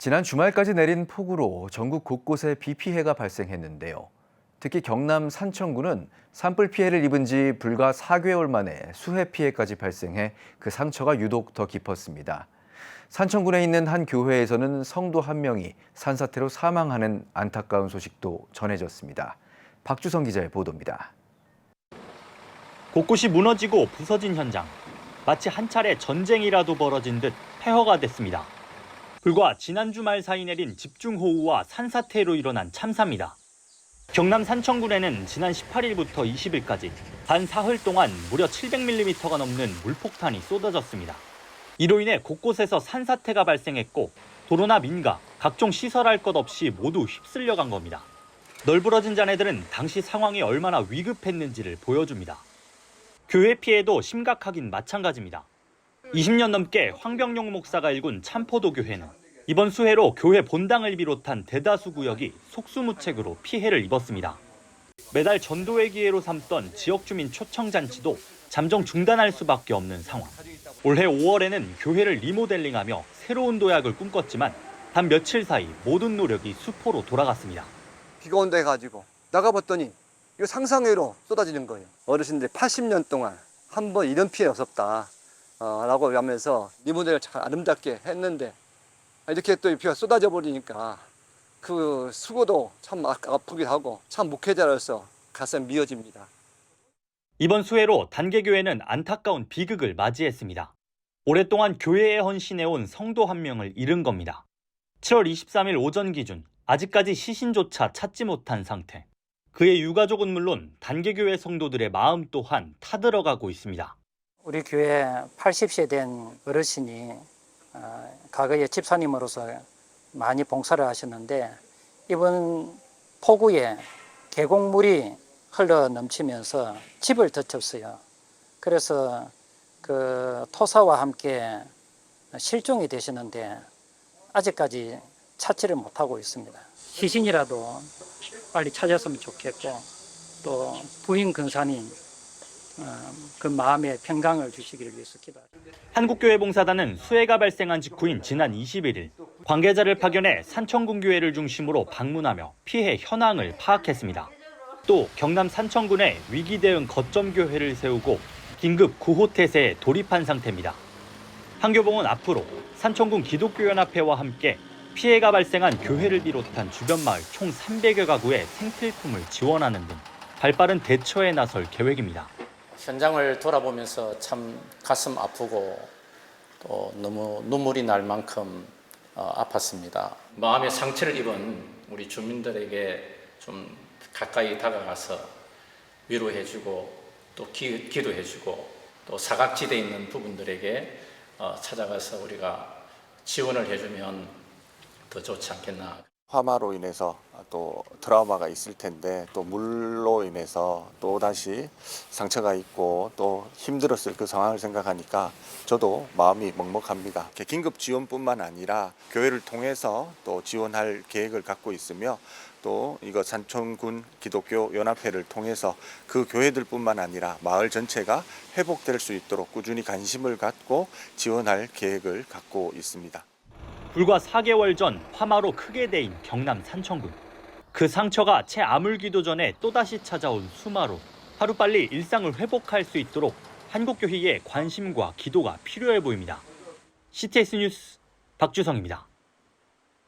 지난 주말까지 내린 폭우로 전국 곳곳에 비 피해가 발생했는데요. 특히 경남 산청구는 산불 피해를 입은 지 불과 4개월 만에 수해 피해까지 발생해 그 상처가 유독 더 깊었습니다. 산청군에 있는 한 교회에서는 성도 한 명이 산사태로 사망하는 안타까운 소식도 전해졌습니다. 박주성 기자의 보도입니다. 곳곳이 무너지고 부서진 현장. 마치 한 차례 전쟁이라도 벌어진 듯 폐허가 됐습니다. 불과 지난 주말 사이 내린 집중호우와 산사태로 일어난 참사입니다. 경남 산청군에는 지난 18일부터 20일까지 반 사흘 동안 무려 700mm가 넘는 물폭탄이 쏟아졌습니다. 이로 인해 곳곳에서 산사태가 발생했고 도로나 민가, 각종 시설할 것 없이 모두 휩쓸려 간 겁니다. 널브러진 잔해들은 당시 상황이 얼마나 위급했는지를 보여줍니다. 교회 피해도 심각하긴 마찬가지입니다. 20년 넘게 황병용 목사가 일군 참포도 교회는 이번 수해로 교회 본당을 비롯한 대다수 구역이 속수무책으로 피해를 입었습니다. 매달 전도의 기회로 삼던 지역 주민 초청 잔치도 잠정 중단할 수밖에 없는 상황. 올해 5월에는 교회를 리모델링하며 새로운 도약을 꿈꿨지만 단 며칠 사이 모든 노력이 수포로 돌아갔습니다. 비가 온다 해가지고 나가봤더니 이거 상상외로 쏟아지는 거예요. 어르신들이 80년 동안 한 번 이런 피해 없었다. 어, 라고 하면서 리모델을 참 아름답게 했는데 이렇게 또 비가 쏟아져 버리니까 그 수고도 참 아- 아프기도 하고 참 목회자로서 가슴 미어집니다. 이번 수해로 단계교회는 안타까운 비극을 맞이했습니다. 오랫동안 교회에 헌신해온 성도 한 명을 잃은 겁니다. 7월 23일 오전 기준 아직까지 시신조차 찾지 못한 상태. 그의 유가족은 물론 단계교회 성도들의 마음 또한 타들어가고 있습니다. 우리 교회 80세 된 어르신이 어, 과거에 집사님으로서 많이 봉사를 하셨는데 이번 폭우에 계곡물이 흘러 넘치면서 집을 덮쳤어요. 그래서 그 토사와 함께 실종이 되시는데 아직까지 찾지를 못하고 있습니다. 시신이라도 빨리 찾았으면 좋겠고 또 부인 근사님 어, 그 마음의 평강을 주시기를 위해서 기도합니다. 한국교회봉사단은 수해가 발생한 직후인 지난 21일 관계자를 파견해 산청군 교회를 중심으로 방문하며 피해 현황을 파악했습니다. 또 경남 산청군에 위기 대응 거점 교회를 세우고 긴급 구호 태세에 돌입한 상태입니다. 한교봉은 앞으로 산청군 기독교연합회와 함께 피해가 발생한 교회를 비롯한 주변 마을 총 300여 가구의 생필품을 지원하는 등 발빠른 대처에 나설 계획입니다. 현장을 돌아보면서 참 가슴 아프고 또 너무 눈물이 날 만큼 어, 아팠습니다. 마음의 상처를 입은 우리 주민들에게 좀 가까이 다가가서 위로해주고 또 기, 기도해주고 또 사각지대에 있는 부분들에게 어, 찾아가서 우리가 지원을 해주면 더 좋지 않겠나. 화마로 인해서 또 트라우마가 있을 텐데 또 물로 인해서 또 다시 상처가 있고 또 힘들었을 그 상황을 생각하니까 저도 마음이 먹먹합니다. 긴급 지원뿐만 아니라 교회를 통해서 또 지원할 계획을 갖고 있으며 또 이거 산청군 기독교 연합회를 통해서 그 교회들뿐만 아니라 마을 전체가 회복될 수 있도록 꾸준히 관심을 갖고 지원할 계획을 갖고 있습니다. 불과 4개월 전 화마로 크게 데인 경남 산청군. 그 상처가 채 아물기도 전에 또다시 찾아온 수마로 하루빨리 일상을 회복할 수 있도록 한국교회의 관심과 기도가 필요해 보입니다. CTS 뉴스 박주성입니다.